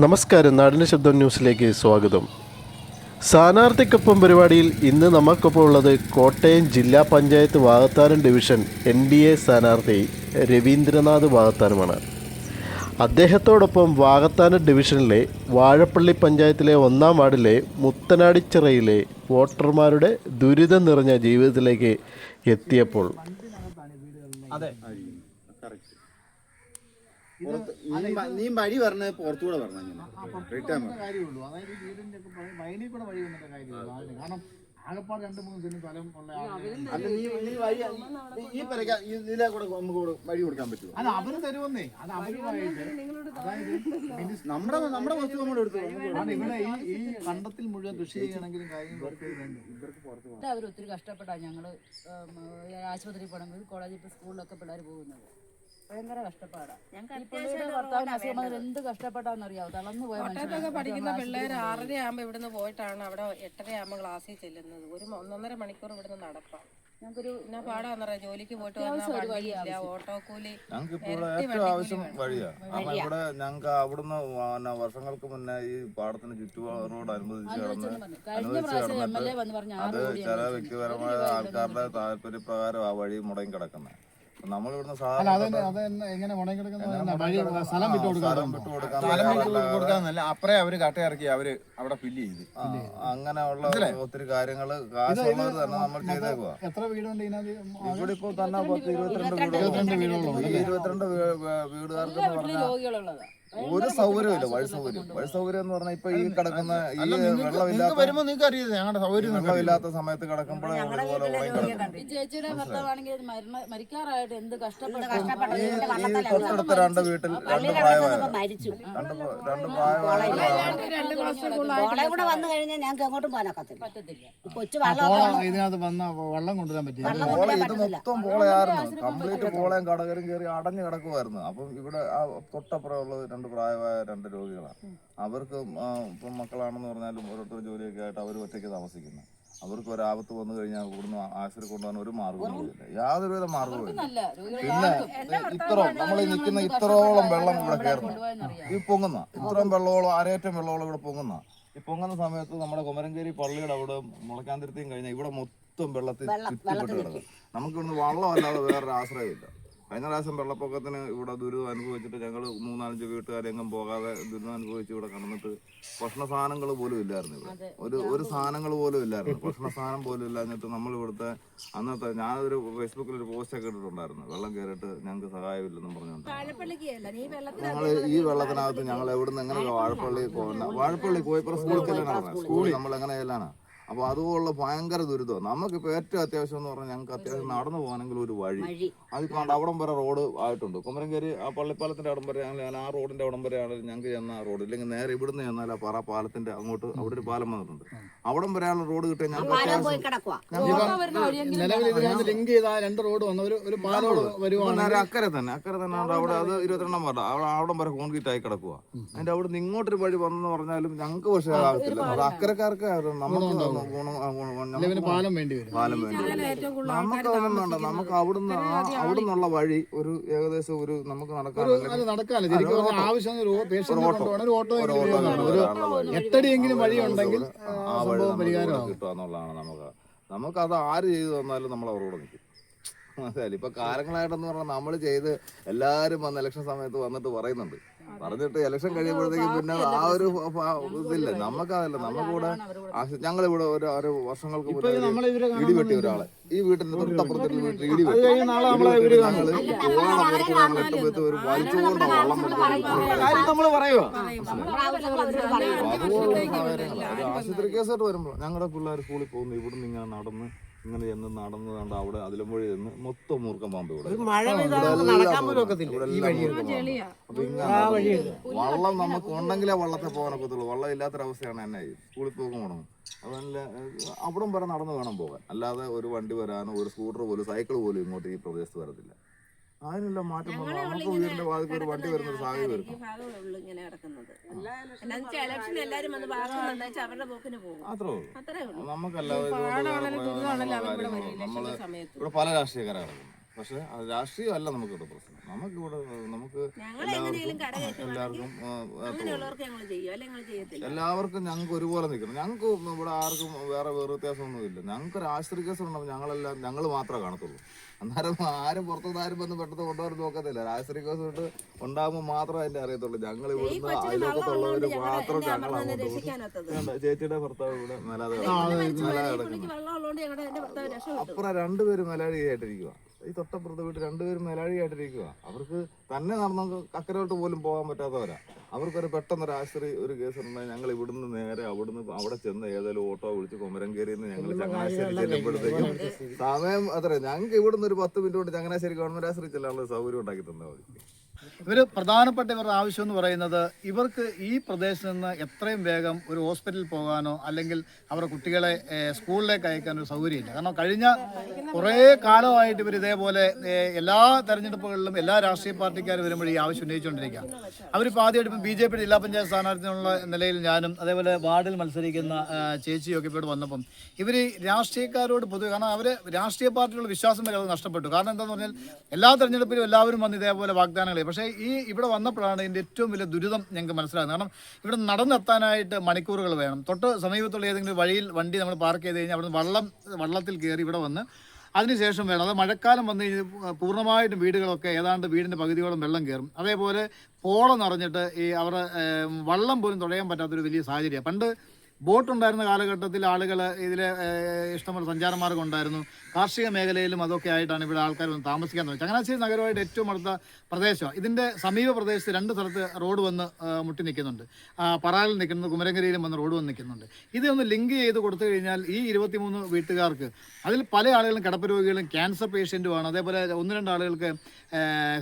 നമസ്കാരം. നാടിന്റെ ശബ്ദം ന്യൂസിലേക്ക് സ്വാഗതം. സ്ഥാനാർത്ഥിക്കൊപ്പം പരിപാടിയിൽ ഇന്ന് നമുക്കൊപ്പം ഉള്ളത് കോട്ടയം ജില്ലാ panchayat Vakathanam division N D A സ്ഥാനാർത്ഥി രവീന്ദ്രനാഥ് വാഗത്താനമാണ് അദ്ദേഹത്തോടൊപ്പം വാഗത്താനം ഡിവിഷനിലെ വാഴപ്പള്ളി പഞ്ചായത്തിലെ ഒന്നാം വാർഡിലെ മുത്തനാടിച്ചിറയിലെ വോട്ടർമാരുടെ ദുരിതം നിറഞ്ഞ ജീവിതത്തിലേക്ക് എത്തിയപ്പോൾ പുറത്ത് നീ വഴി പറഞ്ഞത് പുറത്തുകൂടെ പറഞ്ഞു റിട്ടേൺ കാര്യമുള്ളൂ. അതായത് വീടിന്റെ ഒക്കെ പണി- വയലിൽ കൂടെ വഴി വന്നിട്ട് കാര്യമുള്ളൂ ആളിന്. കാരണം ആകപ്പാട് രണ്ട് മൂന്ന് സെന്റ് സ്ഥലം ഉള്ള ആളിന് അല്ല നീ നീ വഴി നീ ഈ പെരക്ക ഇതിലെ കൂടെ നമുക്ക് കൂടെ വഴി കൊടുക്കാൻ പറ്റുമോ? അത് അവർ തരുമെന്നേ. അത് അവരുമായിട്ട് അതായത് മിനിസ്- നമ്മുടെ നമ്മുടെ വസ്തു നമ്മൾ എടുത്തു കാരണം ഇവിടെ ഈ ഈ കണ്ടത്തിൽ മുഴുവൻ കൃഷി ചെയ്യണമെങ്കിലും അവർ ഒത്തിരി കഷ്ടപ്പെട്ടാ ഞങ്ങൾ ആശുപത്രിയിൽ പോകണമെങ്കിൽ കോളേജിൽ സ്കൂളിലൊക്കെ പിള്ളേർ പോകുന്നത്. ഭയങ്കര കഷ്ടപ്പാടാ. ഭർത്താവിന് അസുഖം എന്ത് കഷ്ടപ്പെട്ടാന്നറിയാവോ തളർന്നു പോയ കോട്ടയത്തൊക്കെ പഠിക്കുന്ന പിള്ളേർ ആറര ആകുമ്പോൾ ഇവിടുന്ന് പോയിട്ടാണ് അവിടെ എട്ടര ആകുമ്പോൾ ക്ലാസ്സിൽ ചെല്ലുന്നത്. ഒരു ഒന്നൊന്നര മണിക്കൂർ ഇവിടുന്ന് നടക്കാം. ഞങ്ങൾക്കൊരു ജോലിക്ക് പോയിട്ട് വന്നാൽ ഓട്ടോ കൂലി ഞങ്ങൾക്ക് ഇപ്പോൾ ഇവിടെ ഏറ്റവും ആവശ്യം വഴിയാ. കാരണം ഇവിടെ ഞങ്ങൾക്ക് അവിടുന്ന് പിന്നെ വർഷങ്ങൾക്ക് മുന്നേ ഈ പാടത്തിന് ചുറ്റുപാടോട് അനുവദിച്ച് കിടന്ന് കഴിഞ്ഞ അനുവദിച്ച് പ്രാവശ്യം എം എൽ എ കിടന്നിട്ട് വന്ന് പറഞ്ഞ അത് ആറ് കോടി ചില വ്യക്തിപരമായ ആൾക്കാരുടെ താല്പര്യപ്രകാരം ആ വഴി മുടങ്ങി കിടക്കുന്നത് നമ്മൾ ഇവിടുന്ന് അല്ല അത് സാധാരണ അത് തന്നെ എങ്ങനെ മുടങ്ങി കിടക്കുന്ന വഴി സ്ഥലം വിട്ടു സ്ഥലം കൊടുക്കാൻ വിട്ടു കൊടുക്കാൻ സ്ഥലം വിട്ട് തയ്യാറല്ല. കൊടുക്കാന്നല്ല അപ്പറേ അവർ കട്ടയിറക്കി അവർ അവിടെ ഫില്ല് ചെയ്ത്. ആ, അങ്ങനെയുള്ള ഒത്തിരി കാര്യങ്ങൾ കാശുള്ളവർ തന്നെ നമ്മൾ ചെയ്തേക്കുക എത്ര വീടുണ്ട് ഇതിനകത്ത്? ഇവിടെ ഇപ്പോൾ തന്നെ പത്ത് ഇരുപത്തിരണ്ട് ഇരുപത്തിരണ്ട് വീടുകളുണ്ട്. വീടുകളുണ്ട്. ഈ ഇരുപത്തിരണ്ട് വീ- വീ- വീടുകാർക്ക് രോഗികളുള്ളതാ. ഒരു സൗകര്യമില്ല വഴി സൗകര്യം. വഴി സൗകര്യം എന്ന് പറഞ്ഞാൽ ഇപ്പൊ ഈ കിടക്കുന്ന ഈ നിങ്ങൾക്ക് വെള്ളമില്ലാത്ത വരുമ്പോ നിങ്ങൾക്ക് അറിയില്ല ഞങ്ങളുടെ സൗകര്യം വെള്ളമില്ലാത്ത സമയത്ത് കിടക്കുമ്പോഴേ ഇതുപോലെ ഉണങ്ങി കിടക്കും ഈ ചേച്ചിയുടെ ഭർത്താവാണെങ്കിൽ മരിക്കാറായിട്ട് എന്ത് ഈ തൊട്ടടുത്ത രണ്ട് വീട്ടിൽ രണ്ട് പ്രായമായ മരിച്ചു. രണ്ട് രണ്ട് പ്രായമായ കൂടെ വന്നു കഴിഞ്ഞാൽ ഞങ്ങൾക്ക് എങ്ങോട്ടും പോകാനൊക്കത്തില്ല. പറ്റത്തില്ല. കൊച്ചു ആ വെള്ളം ഇതിനകത്ത് വന്ന വെള്ളം കൊണ്ടുവരാൻ പറ്റില്ല. ഇത് മൊത്തം പോളയായിരുന്നു. കംപ്ലീറ്റ് പോളയും കടകരും കയറി അടഞ്ഞു കിടക്കുമായിരുന്നു അപ്പം ഇവിടെ ആ തൊട്ടപ്പുറമുള്ള രണ്ട് പ്രായമായ രണ്ട് രോഗികളാണ്. അവർക്ക് ഇപ്പം മക്കളാണെന്ന് പറഞ്ഞാലും ഓരോരുത്തർ ജോലിയൊക്കെ ആയിട്ട് അവർ ഒറ്റയ്ക്ക് താമസിക്കുന്നത് അവർക്ക് ഒരാപത്ത് വന്നു കഴിഞ്ഞാൽ ഇവിടുന്ന് ആശുപത്രി കൊണ്ടുപോകാൻ ഒരു മാർഗവും ഇല്ല. യാതൊരുവിധ മാർഗവും പിന്നെ ഇത്രയും നമ്മൾ നിൽക്കുന്ന ഇത്രോളം വെള്ളം ഇവിടെ കയറുന്നു ഈ പൊങ്ങുന്ന ഇത്രയും വെള്ളമോളം അരയറ്റം വെള്ളമോളം ഇവിടെ പൊങ്ങുന്ന. ഈ പൊങ്ങുന്ന സമയത്ത് നമ്മുടെ കുമരങ്കേരി പള്ളിയുടെ അവിടെ മുളക്കാന്തിരത്തെയും കഴിഞ്ഞാൽ ഇവിടെ മൊത്തം വെള്ളത്തിൽ ചുറ്റിപ്പെട്ട് കിടക്കും നമുക്ക് ഇവിടുന്ന് വള്ളമല്ലാതെ വേറൊരു ആശ്രയമില്ല. കഴിഞ്ഞ പ്രാവശ്യം വെള്ളപ്പൊക്കത്തിന് ഇവിടെ ദുരിതം അനുഭവിച്ചിട്ട് ഞങ്ങൾ മൂന്നാലഞ്ച് വീട്ടുകാരെങ്ങും പോകാതെ ദുരിതം അനുഭവിച്ച് ഇവിടെ കടന്നിട്ട് ഭക്ഷണ സാധനങ്ങൾ പോലും ഇല്ലായിരുന്നു ഇവിടെ. ഒരു ഒരു സാധനങ്ങൾ പോലും ഇല്ലായിരുന്നു. ഭക്ഷണ സാധനം പോലും ഇല്ലാഞ്ഞിട്ട് നമ്മൾ ഇവിടുത്തെ അന്നത്തെ ഞാനൊരു ഫേസ്ബുക്കിൽ ഒരു പോസ്റ്റ് ഒക്കെ ഇട്ടിട്ടുണ്ടായിരുന്നു. വെള്ളം കയറിയിട്ട് ഞങ്ങൾക്ക് സഹായമില്ലെന്നും പറഞ്ഞുകൊണ്ട്. ഞങ്ങൾ ഈ വെള്ളത്തിനകത്ത് ഞങ്ങൾ എവിടുന്ന് എങ്ങനെ വാഴപ്പള്ളി പോകുന്ന വാഴപ്പള്ളി കോയിപ്പുറം സ്കൂളിൽ ചെല്ലാനാണ് സ്കൂളിൽ. നമ്മൾ എങ്ങനെ ചെല്ലാനാ? അപ്പൊ അതുപോലുള്ള ഭയങ്കര ദുരിതം നമുക്കിപ്പോ ഏറ്റവും അത്യാവശ്യം എന്ന് പറഞ്ഞാൽ ഞങ്ങൾക്ക് അത്യാവശ്യം നടന്നു പോകാനെങ്കിൽ ഒരു വഴി. അത് കണ്ട് അവിടം വരെ റോഡ് ആയിട്ടുണ്ട്. കുമരങ്കേരി ആ പള്ളിപ്പാലത്തിന്റെ അവിടം വരെ ആണെങ്കിൽ ആ റോഡിന്റെ അവിടം വരെ ആണെങ്കിൽ ഞങ്ങൾക്ക് ചെന്ന ആ റോഡ്. ഇല്ലെങ്കിൽ നേരെ ഇവിടുന്ന് ചെന്നാൽ ആ പറ പാലത്തിന്റെ അങ്ങോട്ട് അവിടെ ഒരു പാലം വന്നിട്ടുണ്ട്. അവിടം വരെയുള്ള റോഡ് ഞങ്ങൾക്ക് നിലവിൽ ലിങ്ക് ചെയ്ത രണ്ട് റോഡ് വന്ന ഒരു നേരെ അക്കരെ തന്നെ. അക്കരെ തന്നെ അവിടെ അത് ഇരുപത്തിരണ്ടാം വാർഡ്. അവിടെ അവിടം വരെ കോൺക്രീറ്റ് ആയി കിടക്കുക അതിന്റെ അവിടെ നിന്ന് ഇങ്ങോട്ടൊരു വഴി വന്നെന്ന് പറഞ്ഞാലും ഞങ്ങൾക്ക് പക്ഷേ ആകത്തില്ല അത് അക്കരക്കാർക്ക് നമുക്ക് പാലം വേണ്ടി വരും. പാലം വേണ്ടി. നമുക്ക് അതൊന്നും വേണ്ട നമുക്ക് അവിടുന്ന് അവിടുന്നുള്ള വഴി ഒരു ഏകദേശം ഒരു നമുക്ക് നടക്കാൻ നടക്കാല്ല ശരിക്കും ആവശ്യം ഒരു ഓട്ടോ. ഒരു എട്ടടിയെങ്കിലും വഴി ഉണ്ടെങ്കിൽ ആ, വഴി പരിഹാരമാകും. കിട്ടുക എന്നുള്ളതാണ് നമുക്ക്. നമുക്ക് അത് ആര് ചെയ്തു തന്നാലും നമ്മൾ അവരോട് നിൽക്കും. മനസ്സിലായില്ലേ ഇപ്പൊ കാലങ്ങളായിട്ടെന്ന് പറഞ്ഞാൽ നമ്മൾ ചെയ്ത് എല്ലാരും വന്ന് ഇലക്ഷൻ സമയത്ത് വന്നിട്ട് പറയുന്നുണ്ട്. പറഞ്ഞിട്ട് ഇലക്ഷൻ കഴിയുമ്പോഴത്തേക്കും പിന്നെ ആ ഒരു ഇതില്ല? നമുക്ക് നമുക്കതല്ല. നമുക്കിവിടെ ഞങ്ങളിവിടെ ഒരു ഒരു വർഷങ്ങൾക്ക് മുന്നേ ഇടി വെട്ടി ഒരാളെ. ഈ വീട്ടിന്റെ തൊട്ടപ്പുറത്തെ വീട്ടിൽ ഇടി വെട്ടി. ഞങ്ങൾ പോകാൻ പുറത്ത് ഞങ്ങൾ എട്ടുമ്പോഴത്തെ ഒരു വലിച്ചുകൊണ്ട വള്ളം ആശുപത്രി കേസായിട്ട് വരുമ്പോൾ ഞങ്ങളുടെ പിള്ളേർ സ്കൂളിൽ പോകുന്നു. ഇവിടുന്ന് ഇങ്ങനെ നടന്ന് ഇങ്ങനെ ചെന്ന് നടന്ന് കണ്ട് അവിടെ അതിലമ്പുഴ ചെന്ന് മൊത്തം മൂർക്കം പാമ്പ് ഇവിടെ. വള്ളം നമുക്ക് ഉണ്ടെങ്കിലേ വള്ളത്തെ പോകാനൊക്കത്തുള്ളൂ. വള്ളം ഇല്ലാത്തൊരവസ്ഥയാണ് എന്നെ സ്കൂളിൽ പോകും തുടങ്ങും അതല്ല അവിടം വരെ നടന്ന് വേണം പോകാൻ. അല്ലാതെ ഒരു വണ്ടി വരാനോ ഒരു സ്കൂട്ടർ പോലും സൈക്കിൾ പോലും ഇങ്ങോട്ട് ഈ പ്രദേശത്ത് വരത്തില്ല. അതിനുള്ള മാറ്റം വന്നു. നമുക്ക് വീടിന്റെ വാതിൽ ഒരു വണ്ടി വരുന്ന ഒരു സാഹചര്യം വരും ഇങ്ങനെ കിടക്കുന്നത്? ഇലക്ഷൻ എല്ലാരും വന്ന് അവരുടെ പോക്കിന് പോകും. അത്രേ ഉള്ളൂ. അത്രേ ഉള്ളൂ. നമുക്കല്ലാതെ നമ്മൾ സമയത്ത്. ഇവിടെ പല രാഷ്ട്രീയക്കാരാണ്. പക്ഷെ രാഷ്ട്രീയമല്ല നമുക്ക് ഇവിടെ പ്രശ്നം നമുക്ക് ഇവിടെ നമുക്ക് എല്ലാവർക്കും എല്ലാവർക്കും ഞങ്ങൾക്ക് ഒരുപോലെ നിൽക്കണം. ഞങ്ങൾക്ക് ഇവിടെ ആർക്കും വേറെ വേറെ വ്യത്യാസമൊന്നുമില്ല. ഞങ്ങൾക്ക് രാഷ്ട്രീയ ആശ്രിത കേസ് ഉണ്ടാവും ഞങ്ങളെല്ലാം ഞങ്ങൾ മാത്രമേ കാണത്തുള്ളൂ. അന്നേരം ആരും പുറത്തുനിന്ന് ആരും വന്ന് പെട്ടെന്ന് കൊണ്ടുവരാൻ നോക്കത്തില്ല. രാഷ്ട്രീയ കേസ് തൊട്ട് ഉണ്ടാകുമ്പോൾ മാത്രമേ അതിന്റെ അറിയത്തുള്ളൂ. ഞങ്ങൾ ഇവിടുന്ന് അതിലൊക്കെ മാത്രം ഞങ്ങൾ അങ്ങോട്ട് ചേച്ചിയുടെ ഭർത്താവ് ഇവിടെ മേലാതെ മേലാതെ രക്ഷപ്പെട്ടു. അപ്പുറം രണ്ടുപേരും മേലാഴിയായിട്ടിരിക്കുക ഈ തൊട്ടപ്പുറത്ത് വീട്ടിൽ രണ്ടുപേരും മേലാഴിയായിട്ടിരിക്കുക അവർക്ക് തന്നെ നടന്ന അക്കരോട്ട് പോലും പോകാൻ പറ്റാത്തവരാ. അവർക്കൊരു പെട്ടെന്നൊരു ആശ്രയി ഒരു കേസ് ഉണ്ടായി ഞങ്ങൾ ഇവിടുന്ന് നേരെ അവിടുന്ന് അവിടെ ചെന്ന് ഏതെങ്കിലും ഓട്ടോ വിളിച്ച് കൊമരങ്കേരിയിൽ നിന്ന് ഞങ്ങൾ ചങ്ങനാശ്ശേരി ചെല്ലുമ്പോഴത്തേക്കും സമയം അത്ര ഞങ്ങൾക്ക് ഇവിടുന്ന് ഒരു പത്ത് മിനിറ്റ് കൊണ്ട് ചങ്ങനാശ്ശേരി ഗവൺമെന്റ് ആശ്രയിച്ച് ചെല്ലാനുള്ള സൗകര്യം ഉണ്ടാക്കി തന്നാൽ മതി. ഇവർ പ്രധാനപ്പെട്ട ഇവരുടെ ആവശ്യം എന്ന് പറയുന്നത് ഇവർക്ക് ഈ പ്രദേശത്ത് നിന്ന് എത്രയും വേഗം ഒരു ഹോസ്പിറ്റലിൽ പോകാനോ അല്ലെങ്കിൽ അവരുടെ കുട്ടികളെ സ്കൂളിലേക്ക് അയക്കാനോ സൗകര്യമില്ല. കാരണം കഴിഞ്ഞ കുറേ കാലമായിട്ട് ഇവർ ഇതേപോലെ എല്ലാ തെരഞ്ഞെടുപ്പുകളിലും എല്ലാ രാഷ്ട്രീയ പാർട്ടിക്കാരും വരുമ്പോൾ ഈ ആവശ്യം ഉന്നയിച്ചുകൊണ്ടിരിക്കുക അവരിപ്പോൾ ആദ്യമായിട്ട് ഇപ്പം ബി ജെ പിയുടെ ജില്ലാ പഞ്ചായത്ത് സ്ഥാനാർത്ഥിനുള്ള നിലയിൽ ഞാനും അതേപോലെ വാർഡിൽ മത്സരിക്കുന്ന ചേച്ചിയൊക്കെ ഇപ്പോൾ വന്നപ്പം ഇവർ രാഷ്ട്രീയക്കാരോട് പൊതുവെ കാരണം അവർ രാഷ്ട്രീയ പാർട്ടികളുടെ വിശ്വാസം വരെ അത് നഷ്ടപ്പെട്ടു. കാരണം എന്താണെന്ന് പറഞ്ഞാൽ എല്ലാ തെരഞ്ഞെടുപ്പിലും എല്ലാവരും വന്ന് ഇതേപോലെ വാഗ്ദാനങ്ങൾ. പക്ഷേ ഈ ഇവിടെ വന്നപ്പോഴാണ് ഇതിന്റെ ഏറ്റവും വലിയ ദുരിതം ഞങ്ങൾക്ക് മനസ്സിലാകുന്നത്. കാരണം ഇവിടെ നടന്നെത്താനായിട്ട് മണിക്കൂറുകൾ വേണം. തൊട്ട് സമീപത്തുള്ള ഏതെങ്കിലും വഴിയിൽ വണ്ടി നമ്മൾ പാർക്ക് ചെയ്ത് കഴിഞ്ഞാൽ അവിടെ വള്ളം വള്ളത്തിൽ കയറി ഇവിടെ വന്ന് അതിനുശേഷം വേണം. അത് മഴക്കാലം വന്നു കഴിഞ്ഞാൽ പൂർണമായിട്ടും വീടുകളൊക്കെ ഏതാണ്ട് വീടിന്റെ പകുതിയോളം വെള്ളം കയറും. അതേപോലെ പോളം നിറഞ്ഞിട്ട് ഈ അവരുടെ വള്ളം പോലും തുഴയാൻ പറ്റാത്തൊരു വലിയ സാഹചര്യമാണ്. പണ്ട് ബോട്ട് ഉണ്ടായിരുന്ന കാലഘട്ടത്തിൽ ആളുകൾ ഇതിൽ ഇഷ്ടംപോലെ സഞ്ചാരമാർഗം ഉണ്ടായിരുന്നു. കാർഷിക മേഖലയിലും അതൊക്കെ ആയിട്ടാണ് ഇവിടെ ആൾക്കാർ വന്ന് താമസിക്കാൻ തുടങ്ങി ചങ്ങനാശ്ശേരി നഗരമായിട്ട് ഏറ്റവും അടുത്ത പ്രദേശമാണ് ഇതിന്റെ സമീപ പ്രദേശത്ത് രണ്ട് സ്ഥലത്ത് റോഡ് വന്ന് മുട്ടി നിൽക്കുന്നുണ്ട്. പറാലിൽ നിൽക്കുന്നത് കുമരങ്കരയിലും വന്ന് റോഡ് വന്ന് നിൽക്കുന്നുണ്ട്. ഇതൊന്ന് ലിങ്ക് ചെയ്ത് കൊടുത്തു കഴിഞ്ഞാൽ ഈ ഇരുപത്തിമൂന്ന് വീട്ടുകാർക്ക് അതിൽ പല ആളുകളും കിടപ്പ് രോഗികളും ക്യാൻസർ പേഷ്യന്റുമാണ്. അതേപോലെ ഒന്ന് രണ്ട് ആളുകൾക്ക്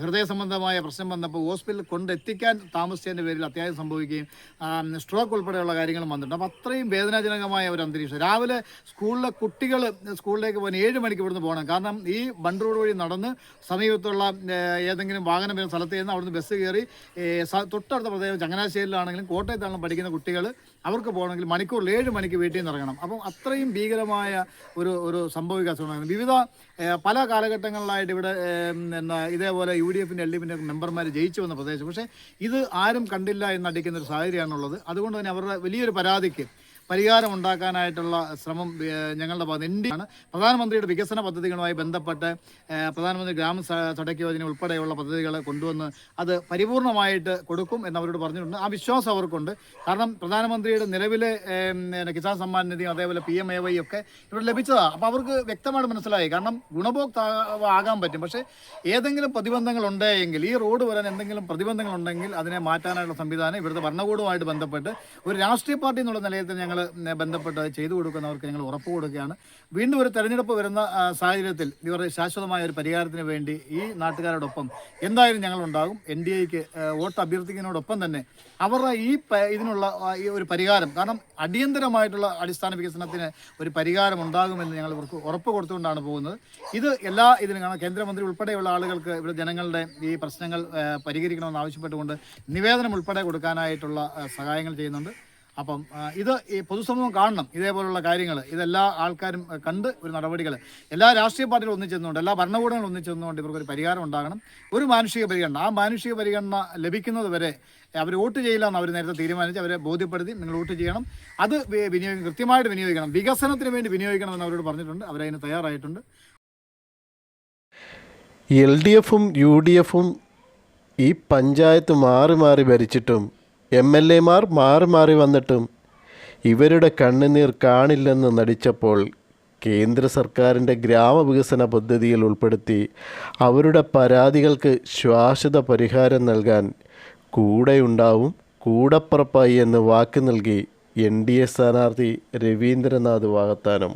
ഹൃദയ സംബന്ധമായ പ്രശ്നം വന്നപ്പോൾ ഹോസ്പിറ്റലിൽ കൊണ്ടെത്തിക്കാൻ താമസിച്ചതിന്റെ പേരിൽ അത്യാവശ്യം സംഭവിക്കുകയും സ്ട്രോക്ക് ഉൾപ്പെടെയുള്ള കാര്യങ്ങളും വന്നിട്ടുണ്ട്. അപ്പോൾ അത്രയും വേദനാജനകമായ ഒരു അന്തരീക്ഷം. രാവിലെ സ്കൂളിലെ കുട്ടികൾ സ്കൂളിലേക്ക് പോകാൻ ഏഴ് മണിക്ക് ഇവിടുന്ന് പോകണം. കാരണം ഈ ബണ്ട് റോഡ് വഴി നടന്ന് സമീപത്തുള്ള ഏതെങ്കിലും വാഹനം വരുന്ന സ്ഥലത്ത് നിന്ന് അവിടുന്ന് ബസ് കയറി തൊട്ടടുത്ത പ്രദേശം ചങ്ങനാശ്ശേരിയിലാണെങ്കിലും കോട്ടയത്താണെങ്കിലും പഠിക്കുന്ന കുട്ടികൾ അവർക്ക് പോകണമെങ്കിൽ മണിക്കൂറിൽ ഏഴ് മണിക്ക് വീട്ടിൽ നിന്ന് ഇറങ്ങണം. അപ്പം അത്രയും ഭീകരമായ ഒരു ഒരു സംഭവ വികാസമാണ്. വിവിധ പല കാലഘട്ടങ്ങളിലായിട്ട് ഇവിടെ എന്താ ഇതേപോലെ യു ഡി എഫിന്റെ എൽ ഡി എഫിന്റെ മെമ്പർമാർ ജയിച്ചു വന്ന പ്രദേശം. പക്ഷേ ഇത് ആരും കണ്ടില്ല എന്നടിക്കുന്ന ഒരു സാഹചര്യമാണുള്ളത്. അതുകൊണ്ട് തന്നെ അവരുടെ വലിയൊരു പരാതിക്ക് പരിഹാരം ഉണ്ടാക്കാനായിട്ടുള്ള ശ്രമം ഞങ്ങളുടെ ഭാഗത്ത് ആണ് പ്രധാനമന്ത്രിയുടെ വികസന പദ്ധതികളുമായി ബന്ധപ്പെട്ട് പ്രധാനമന്ത്രി ഗ്രാമ സടക്ക് യോജന ഉൾപ്പെടെയുള്ള പദ്ധതികൾ കൊണ്ടുവന്ന് അത് പരിപൂർണമായിട്ട് കൊടുക്കും എന്നവരോട് പറഞ്ഞിട്ടുണ്ട്. ആ വിശ്വാസം അവർക്കുണ്ട്. കാരണം പ്രധാനമന്ത്രിയുടെ നിലവിലെ കിസാൻ സമ്മാൻ നിധി അതേപോലെ പി എം എ വൈ ഒക്കെ ഇവിടെ ലഭിച്ചതാണ് അപ്പോൾ അവർക്ക് വ്യക്തമായിട്ട് മനസ്സിലായി. കാരണം ഗുണഭോക്താവ് ആകാൻ പറ്റും. പക്ഷേ ഏതെങ്കിലും പ്രതിബന്ധങ്ങൾ ഉണ്ടെങ്കിൽ ഈ റോഡ് വരാൻ എന്തെങ്കിലും പ്രതിബന്ധങ്ങൾ ഉണ്ടെങ്കിൽ അതിനെ മാറ്റാനായിട്ടുള്ള സംവിധാനം ഇവിടുത്തെ ഭരണകൂടവുമായിട്ട് ബന്ധപ്പെട്ട് ഒരു രാഷ്ട്രീയ പാർട്ടി എന്നുള്ള നിലയിൽ തന്നെ ഞങ്ങൾ ബന്ധപ്പെട്ട് ചെയ്തു കൊടുക്കുന്നവർക്ക് ഞങ്ങൾ ഉറപ്പ് കൊടുക്കുകയാണ്. വീണ്ടും ഒരു തെരഞ്ഞെടുപ്പ് വരുന്ന സാഹചര്യത്തിൽ ഇവരുടെ ശാശ്വതമായ ഒരു പരിഹാരത്തിന് വേണ്ടി ഈ നാട്ടുകാരോടൊപ്പം എന്തായാലും ഞങ്ങൾ ഉണ്ടാകും എൻ ഡി എക്ക് വോട്ട് അഭ്യർത്ഥിക്കുന്നതിനോടൊപ്പം തന്നെ അവരുടെ ഈ ഇതിനുള്ള ഈ ഒരു പരിഹാരം കാരണം അടിയന്തരമായിട്ടുള്ള അടിസ്ഥാന വികസനത്തിന് ഒരു പരിഹാരം ഉണ്ടാകുമെന്ന് ഞങ്ങൾ ഇവർക്ക് ഉറപ്പ് കൊടുത്തുകൊണ്ടാണ് പോകുന്നത്. ഇത് എല്ലാ ഇതിനും കാരണം കേന്ദ്രമന്ത്രി ഉൾപ്പെടെയുള്ള ആളുകൾക്ക് ഇവിടെ ജനങ്ങളുടെ ഈ പ്രശ്നങ്ങൾ പരിഹരിക്കണമെന്ന് ആവശ്യപ്പെട്ടുകൊണ്ട് നിവേദനം ഉൾപ്പെടെ കൊടുക്കാനായിട്ടുള്ള സഹായങ്ങൾ ചെയ്യുന്നുണ്ട്. അപ്പം ഇത് ഈ പൊതുസമൂഹം കാണണം ഇതേപോലുള്ള കാര്യങ്ങൾ ഇതെല്ലാ ആൾക്കാരും കണ്ട് ഒരു നടപടികൾ എല്ലാ രാഷ്ട്രീയ പാർട്ടികളും ഒന്നിച്ചെന്നുകൊണ്ട് എല്ലാ ഭരണകൂടങ്ങളും ഒന്നിച്ചെന്നുകൊണ്ട് ഇവർക്കൊരു പരിഹാരം ഉണ്ടാകണം. ഒരു മാനുഷിക പരിഗണന. ആ മാനുഷിക പരിഗണന ലഭിക്കുന്നത് വരെ അവർ വോട്ട് ചെയ്യില്ല എന്ന് അവർ നേരത്തെ തീരുമാനിച്ച് അവരെ ബോധ്യപ്പെടുത്തി നിങ്ങൾ വോട്ട് ചെയ്യണം. അത് വിനിയോഗം കൃത്യമായിട്ട് വിനിയോഗിക്കണം. വികസനത്തിന് വേണ്ടി വിനിയോഗിക്കണം എന്ന് അവരോട് പറഞ്ഞിട്ടുണ്ട്. അവരതിന് തയ്യാറായിട്ടുണ്ട്. എൽ ഡി എഫും യു ഡി എഫും ഈ പഞ്ചായത്ത് മാറി മാറി ഭരിച്ചിട്ടും എം എൽ എമാർ മാറി മാറി വന്നിട്ടും ഇവരുടെ കണ്ണുനീർ കാണില്ലെന്ന് നടിച്ചപ്പോൾ കേന്ദ്ര സർക്കാരിന്റെ ഗ്രാമവികസന പദ്ധതിയിൽ ഉൾപ്പെടുത്തി അവരുടെ പരാതികൾക്ക് ശാശ്വത പരിഹാരം നൽകാൻ കൂടെയുണ്ടാവും കൂടപ്പുറപ്പായി എന്ന് വാക്ക് നൽകി എൻ ഡി എ സ്ഥാനാർത്ഥി രവീന്ദ്രനാഥ് വാകത്താനം